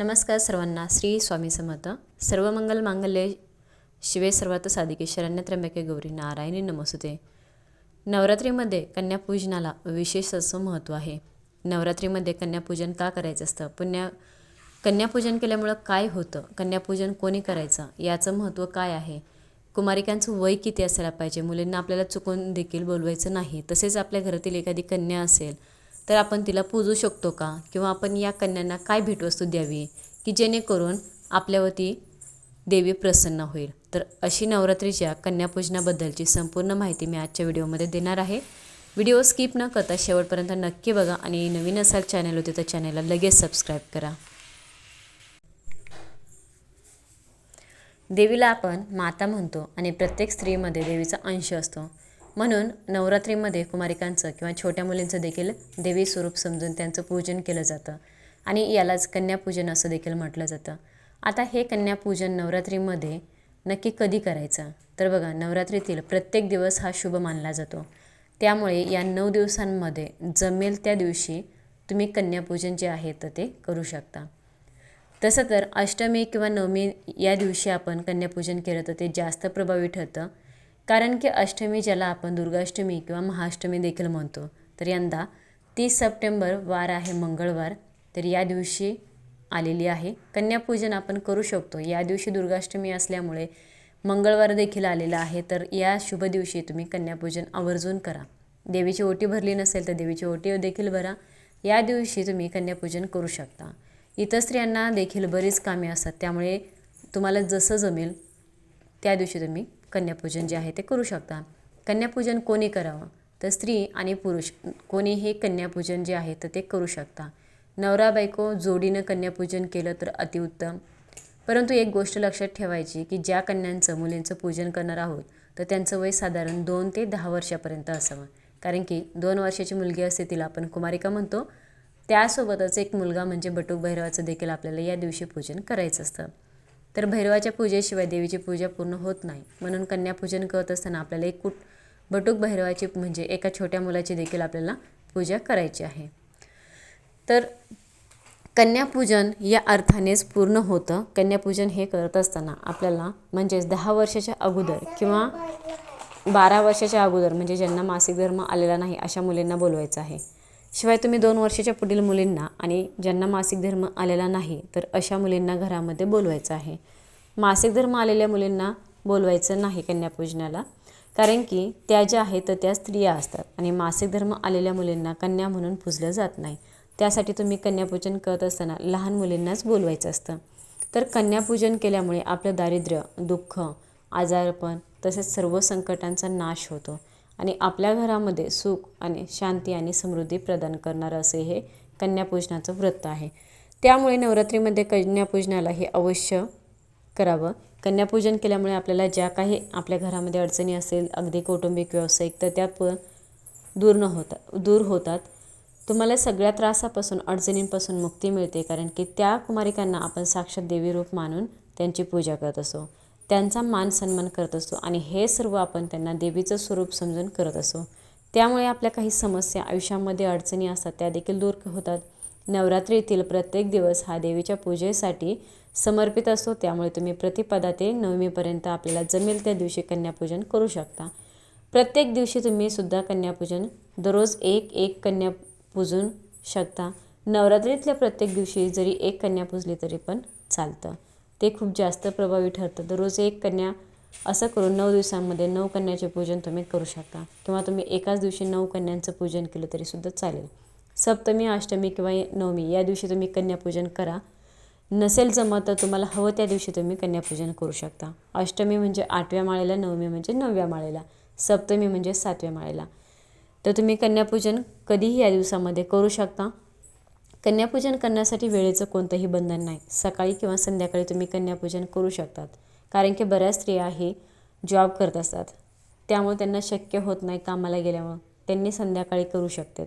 नमस्कार सर्वांना श्री स्वामी समर्थ. सर्व मंगल मांगल्ये शिवे सर्वात साधिके शरण्य त्र्यंबके गौरी नारायणी नमस्ते नवरात्रीमध्ये कन्यापूजनाला विशेष असं महत्त्व आहे. नवरात्रीमध्ये कन्यापूजन का करायचं असतं? पुण्या कन्यापूजन केल्यामुळं काय होतं? कन्यापूजन कोणी करायचं? याचं महत्त्व काय आहे? कुमारिकांचं वय किती असायला पाहिजे? मुलींना आपल्याला चुकून देखील बोलवायचं नाही. तसेच आपल्या घरातील एखादी कन्या असेल तर आपण तिला पूजू शकतो का? किंवा आपण या कन्यांना काय भेटवस्तू द्यावी? की जेणेकरून आपल्यावरती देवी प्रसन्न होईल. तर अशी नवरात्रीच्या कन्यापूजनाबद्दलची संपूर्ण माहिती मी आजच्या व्हिडिओमध्ये देणार आहे. व्हिडिओ स्किप न करता शेवटपर्यंत नक्की बघा आणि नवीन असाल चॅनल होते तर चॅनलला लगेच सबस्क्राईब करा. देवीला आपण माता म्हणतो आणि प्रत्येक स्त्रीमध्ये देवीचा अंश असतो. म्हणून नवरात्रीमध्ये कुमारिकांचं किंवा छोट्या मुलींचं देखील देवी स्वरूप समजून त्यांचं पूजन केलं जातं. आणि यालाच कन्यापूजन असं देखील म्हटलं जातं. आता हे कन्यापूजन नवरात्रीमध्ये नक्की कधी करायचं? तर बघा नवरात्रीतील प्रत्येक दिवस हा शुभ मानला जातो. त्यामुळे या नऊ दिवसांमध्ये जमेल त्या दिवशी तुम्ही कन्यापूजन जे आहे तर ते करू शकता. तसं तर अष्टमी किंवा नवमी या दिवशी आपण कन्यापूजन केलं तर ते जास्त प्रभावी ठरतं. कारण की अष्टमी ज्याला आपण दुर्गाष्टमी किंवा महाअष्टमी देखील म्हणतो तर यंदा तीस सप्टेंबर वार आहे मंगळवार तर या दिवशी आलेली आहे. कन्यापूजन आपण करू शकतो. या दिवशी दुर्गाष्टमी असल्यामुळे मंगळवार देखील आलेला आहे तर या शुभ दिवशी तुम्ही कन्यापूजन आवर्जून करा. देवीची ओटी भरली नसेल तर देवीची ओटी देखील भरा. या दिवशी तुम्ही कन्यापूजन करू शकता. इतर स्त्रियांना देखील बरीच कामे असतात त्यामुळे तुम्हाला जसं जमेल त्या दिवशी तुम्ही कन्यापूजन जे आहे ते करू शकता. कन्यापूजन कोणी करावं? तर स्त्री आणि पुरुष. कोणीही कन्यापूजन जे आहे तर ते करू शकता. नवरा बायको जोडीनं कन्यापूजन केलं तर अतिउत्तम परंतु एक गोष्ट लक्षात ठेवायची की ज्या कन्यांचं मुलींचं पूजन करणार आहोत तर त्यांचं वय साधारण दोन ते दहा वर्षापर्यंत असावं. कारण की दोन वर्षाची मुलगी असते तिला आपण कुमारिका म्हणतो. त्यासोबतच एक मुलगा म्हणजे बटूक भैरवाचं देखील आपल्याला या दिवशी पूजन करायचं असतं. तर भैरवाच्या पूजेशिवाय देवीची पूजा पूर्ण होत नाही. म्हणून कन्यापूजन करत असताना आपल्याला एक कुट बटूक भैरवाची म्हणजे एका छोट्या मुलाची देखील आपल्याला पूजा करायची आहे. तर कन्यापूजन या अर्थानेच पूर्ण होतं. कन्यापूजन हे करत असताना आपल्याला म्हणजेच दहा वर्षाच्या अगोदर किंवा बारा वर्षाच्या अगोदर म्हणजे ज्यांना मासिक धर्म आलेला नाही अशा मुलींना बोलवायचं आहे. शिवाय तुम्ही दोन वर्षाच्या पुढील मुलींना आणि ज्यांना मासिक धर्म आलेला नाही तर अशा मुलींना घरामध्ये बोलवायचं आहे. मासिक धर्म आलेल्या मुलींना बोलवायचं नाही कन्यापूजनाला कारण की त्या ज्या आहेत तर त्या स्त्रिया असतात आणि मासिक धर्म आलेल्या मुलींना कन्या म्हणून पूजलं जात नाही. त्यासाठी तुम्ही कन्यापूजन करत असताना लहान मुलींनाच बोलवायचं असतं. तर कन्यापूजन केल्यामुळे आपलं दारिद्र्य दुःख आजारपण तसेच सर्व संकटांचा नाश होतो. आणि आपल्या घरामध्ये सुख आणि शांती आणि समृद्धी प्रदान करणारं असे हे कन्यापूजनाचं व्रत आहे. त्यामुळे नवरात्रीमध्ये कन्यापूजनाला हे अवश्य करावं. कन्यापूजन केल्यामुळे आपल्याला ज्या काही आपल्या घरामध्ये अडचणी असेल अगदी कौटुंबिक व्यावसायिक तर त्या प दूर न होतात दूर होतात. तुम्हाला सगळ्या त्रासापासून अडचणींपासून मुक्ती मिळते कारण की त्या कुमारिकांना आपण साक्षात देवी रूप मानून त्यांची पूजा करत असो. त्यांचा मान सन्मान करत असतो आणि हे सर्व आपण त्यांना देवीचं स्वरूप समजून करत असतो त्यामुळे आपल्या काही समस्या आयुष्यामध्ये अडचणी असतात त्या देखील दूर होतात. नवरात्रीतील प्रत्येक दिवस हा देवीच्या पूजेसाठी समर्पित असतो. त्यामुळे तुम्ही प्रतिपदा ते नवमीपर्यंत आपल्याला जमेल त्या दिवशी कन्यापूजन करू शकता. प्रत्येक दिवशी तुम्ही सुद्धा कन्यापूजन दररोज एक एक कन्या पूजून शकता. नवरात्रीतल्या प्रत्येक दिवशी जरी एक कन्या पूजली तरी पण चालतं. ते खूप जास्त प्रभावी ठरतं. दररोज एक कन्या असं करून नऊ दिवसांमध्ये नऊ कन्याचे पूजन तुम्ही करू शकता. किंवा तुम्ही एकाच दिवशी नऊ कन्यांचं पूजन केलं तरीसुद्धा चालेल. सप्तमी अष्टमी किंवा नवमी या दिवशी तुम्ही कन्यापूजन करा. नसेल जमत तर तुम्हाला हवं त्या दिवशी तुम्ही कन्यापूजन करू शकता. अष्टमी म्हणजे आठव्या माळेला नवमी म्हणजे नवव्या माळेला सप्तमी म्हणजे सातव्या माळेला. तर तुम्ही कन्यापूजन कधीही या दिवसामध्ये करू शकता. कन्यापूजन करण्यासाठी वेळेचं कोणतंही बंधन नाही. सकाळी किंवा संध्याकाळी तुम्ही कन्यापूजन करू शकतात. कारण की बऱ्याच स्त्रिया हे जॉब करत असतात. त्यामुळे त्यांना शक्य होत नाही कामाला गेल्यामुळं. त्यांनी संध्याकाळी करू शकतात.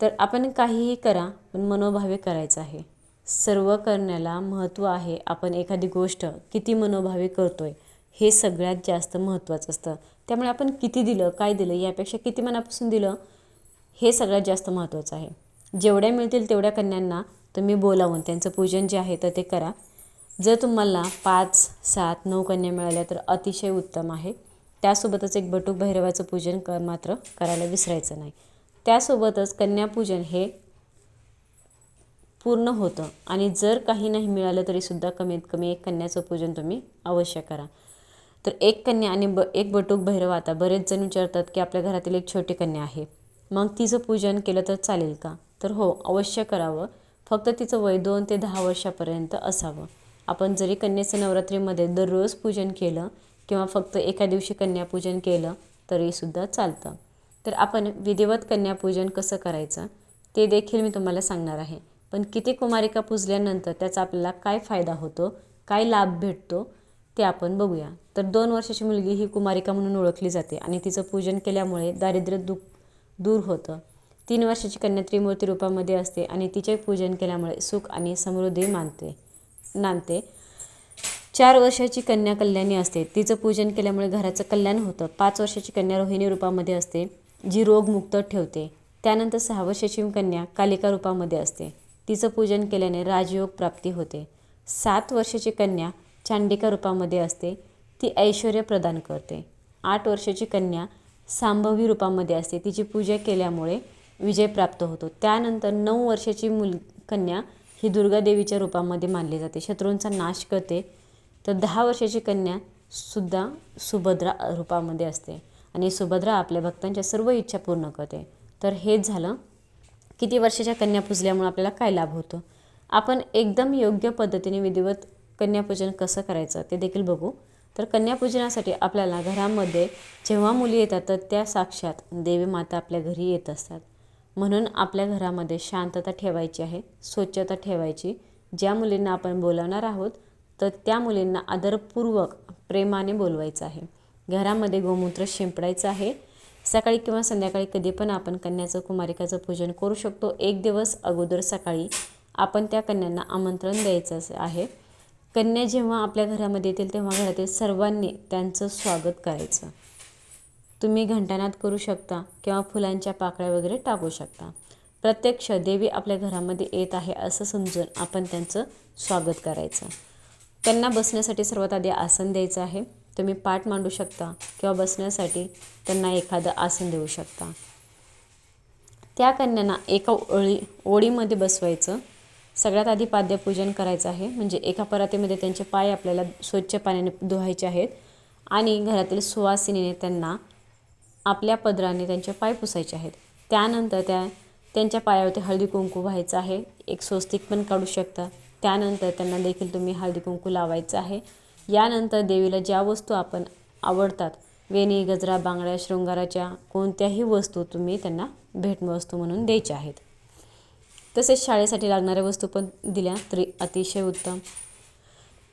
तर आपण काहीही करा पण मनोभावे करायचं आहे. सर्व करण्याला महत्त्व आहे. आपण एखादी गोष्ट किती मनोभावे करतो आहे हे सगळ्यात जास्त महत्त्वाचं असतं. त्यामुळे आपण किती दिलं काय दिलं यापेक्षा किती मनापासून दिलं हे सगळ्यात जास्त महत्त्वाचं आहे. जेवढ्या मिळतील तेवढ्या कन्यांना तुम्ही बोलावून त्यांचं पूजन जे आहे तर ते करा. जर तुम्हाला पाच सात नऊ कन्या मिळाल्या तर अतिशय उत्तम आहे. त्यासोबतच एक बटूक भैरवाचं पूजन क मात्र करायला विसरायचं नाही. त्यासोबतच कन्यापूजन हे पूर्ण होतं आणि जर काही नाही मिळालं तरीसुद्धा कमीत कमी एक कन्याचं पूजन तुम्ही अवश्य करा. तर एक कन्या आणि ब एक बटूक भैरव आता बरेच जण विचारतात की आपल्या घरातील एक छोटी कन्या आहे. मग तिचं पूजन केलं तर चालेल का? तर हो अवश्य करावं. फक्त तिचं वय दोन ते दहा वर्षापर्यंत असावं. आपण जरी कन्येचं नवरात्रीमध्ये दररोज पूजन केलं किंवा फक्त एका दिवशी कन्यापूजन केलं तरीसुद्धा चालतं. तर आपण विधिवत कन्यापूजन कसं करायचं ते देखील मी तुम्हाला सांगणार आहे. पण किती कुमारिका पूजल्यानंतर त्याचा आपल्याला काय फायदा होतो काय लाभ भेटतो ते आपण बघूया. तर दोन वर्षाची मुलगी ही कुमारिका म्हणून ओळखली जाते आणि तिचं पूजन केल्यामुळे दारिद्र्य दुःख दूर होतं. तीन वर्षाची कन्या त्रिमूर्ती रूपामध्ये असते आणि तिचे पूजन केल्यामुळे सुख आणि समृद्धी मानते नांदते. चार वर्षाची कन्या कल्याणी असते. तिचं पूजन केल्यामुळे घराचं कल्याण होतं. पाच वर्षाची कन्या रोहिणी रूपामध्ये असते जी रोगमुक्त ठेवते. त्यानंतर सहा वर्षाची कन्या कालिका रूपामध्ये असते. तिचं पूजन केल्याने राजयोग प्राप्ती होते. सात वर्षाची कन्या चांडिका रूपामध्ये असते. ती ऐश्वर प्रदान करते. आठ वर्षाची कन्या सांभवी रूपामध्ये असते. तिची पूजा केल्यामुळे विजय प्राप्त होतो. त्यानंतर नऊ वर्षाची मुल कन्या ही दुर्गादेवीच्या रूपामध्ये मानली जाते. शत्रूंचा नाश करते. तर दहा वर्षाची कन्या सुद्धा सुभद्रा रूपामध्ये असते. आणि सुभद्रा आपल्या भक्तांच्या सर्व इच्छा पूर्ण करते. तर हेच झालं. किती वर्षाच्या कन्या पुजल्यामुळे आपल्याला काय लाभ होतो? आपण एकदम योग्य पद्धतीने विधिवत कन्यापूजन कसं करायचं ते देखील बघू. तर कन्यापूजनासाठी आपल्याला घरामध्ये जेव्हा मुली येतात तर त्या साक्षात देवी माता आपल्या घरी येत असतात. म्हणून आपल्या घरामध्ये शांतता ठेवायची आहे स्वच्छता ठेवायची. ज्या मुलींना आपण बोलावणार आहोत तर त्या मुलींना आदरपूर्वक प्रेमाने बोलवायचं आहे. घरामध्ये गोमूत्र शिंपडायचं आहे. सकाळी किंवा संध्याकाळी कधी पण आपण कन्याचं कुमारिकाचं पूजन करू शकतो. एक दिवस अगोदर सकाळी आपण त्या कन्यांना आमंत्रण द्यायचं आहे. कन्या जेव्हा आपल्या घरामध्ये येतील तेव्हा घरातील सर्वांनी त्यांचं स्वागत करायचं. तुम्ही घंटानाद करू शकता किंवा फुलांच्या पाकळ्या वगैरे टाकू शकता. प्रत्यक्ष देवी आपल्या घरामध्ये येत आहे असं समजून आपण त्यांचं स्वागत करायचं. त्यांना बसण्यासाठी सर्वात आधी आसन द्यायचं आहे. तुम्ही पाठ मांडू शकता किंवा बसण्यासाठी त्यांना एखादं आसन देऊ शकता. त्या कन्यांना एका ओळी ओळीमध्ये बसवायचं. सगळ्यात आधी पाद्यपूजन करायचं आहे. म्हणजे एका परातीमध्ये त्यांचे पाय आपल्याला स्वच्छ पाण्याने धुवायचे आहेत. आणि घरातील सुवासिनीने त्यांना आपल्या पदराने त्यांचे पाय पुसायचे आहेत. त्यानंतर त्या त्यांच्या पायावरती हळदी कुंकू व्हायचं आहे. एक स्वस्तिक पण काढू शकता. त्यानंतर त्यांना देखील तुम्ही हळदी कुंकू लावायचं आहे. यानंतर देवीला ज्या वस्तू आपण आवडतात वेणी गजरा बांगड्या शृंगाराच्या कोणत्याही वस्तू तुम्ही त्यांना भेटवस्तू म्हणून द्यायच्या आहेत. तसेच शाळेसाठी लागणाऱ्या वस्तू पण दिल्या तरी अतिशय उत्तम.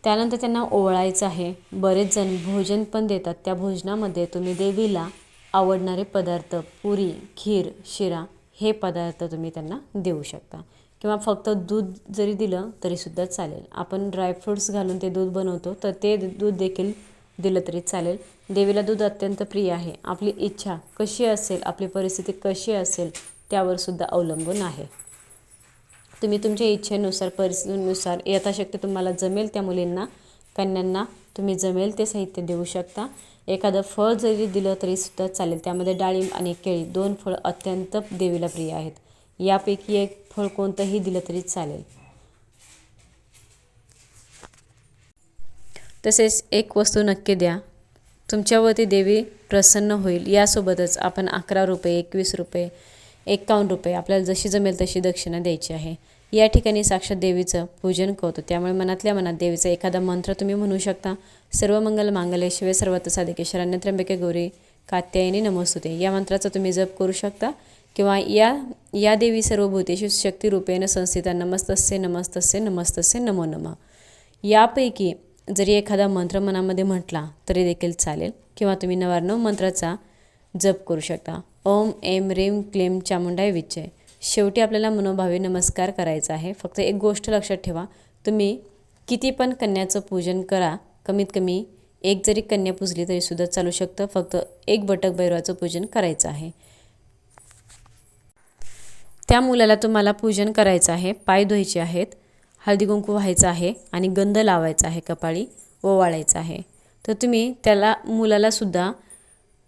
त्यानंतर त्यांना ओवळायचं आहे. बरेच जण भोजन पण देतात. त्या भोजनामध्ये तुम्ही देवीला आवडणारे पदार्थ पुरी खीर शिरा हे पदार्थ तुम्ही त्यांना देऊ शकता. किंवा फक्त दूध जरी दिलं तरीसुद्धा चालेल. आपण ड्रायफ्रूट्स घालून ते दूध बनवतो तर ते दूध देखील दिलं तरी चालेल. देवीला दूध अत्यंत प्रिय आहे. आपली इच्छा कशी असेल आपली परिस्थिती कशी असेल त्यावरसुद्धा अवलंबून आहे. तुम्ही तुमच्या इच्छेनुसार परिस्थितीनुसार यथाशक्ती तुम्हाला जमेल त्या मुलींना कन्यांना तुम्ही जमेल ते साहित्य देऊ शकता. एखादं फळ जरी दिलं तरीसुद्धा चालेल. त्यामध्ये डाळिंब आणि केळी दोन फळं अत्यंत देवीला प्रिय आहेत. यापैकी एक फळ कोणतंही दिलं तरी चालेल. तसेच एक वस्तू नक्की द्या. तुमच्यावरती देवी प्रसन्न होईल. यासोबतच आपण अकरा रुपये एकवीस रुपये एक्कावन्न रुपये आपल्याला जशी जमेल तशी दक्षिणा द्यायची आहे. या ठिकाणी साक्षात देवीचं पूजन करतो. त्यामुळे मनातल्या मनात देवीचा एखादा मंत्र तुम्ही म्हणू शकता. सर्व मंगल मांगल्य शिवे सर्वत साधिके. शरण्य त्र्यंबके गौरी कात्यायनी नमस्तुते. या मंत्राचा तुम्ही जप करू शकता. किंवा या या देवी सर्व भूतेषु शक्तिरूपेण संस्थिता नमस्तस्य नमस्तस्य नमस्तस्य नमो नमः. यापैकी जरी एखादा मंत्र मनामध्ये म्हटला तरी देखील चालेल. किंवा तुम्ही नवार्णव मंत्राचा जप करू शकता. ओम एम रेम क्लेम चामुंडाय विजय. शेवटी आपल्याला मनोभावे नमस्कार करायचा आहे. फक्त एक गोष्ट लक्षात ठेवा. तुम्ही किती पण कन्याचं पूजन करा कमीत कमी एक जरी कन्या पूजली तरीसुद्धा चालू शकतं. फक्त एक बटक भैरवाचं पूजन करायचं आहे. त्या मुलाला तुम्हाला पूजन करायचं आहे. पाय धुवायचे आहेत हळदी कुंकू व्हायचं आहे आणि गंध लावायचा आहे कपाळी ओवाळायचा आहे. तर तुम्ही त्याला मुलालासुद्धा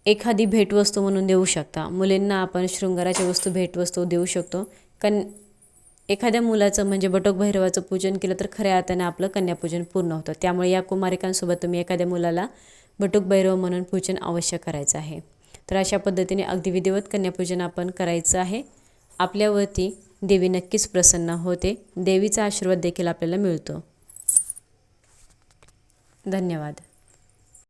एखादी भेटवस्तू म्हणून देऊ शकता. मुलींना आपण शृंगाराच्या वस्तू भेटवस्तू देऊ शकतो. कन एखाद्या मुलाचं म्हणजे बटोकभैरवाचं पूजन केलं तर खऱ्या अर्थाने आपलं कन्यापूजन पूर्ण होतं. त्यामुळे या कुमारिकांसोबत तुम्ही एखाद्या मुलाला बटोकभैरव म्हणून पूजन अवश्य करायचं आहे. तर अशा पद्धतीने अगदी विधिवत कन्यापूजन आपण करायचं आहे. आपल्यावरती देवी नक्कीच प्रसन्न होते. देवीचा आशीर्वाद देखील आपल्याला मिळतो. धन्यवाद.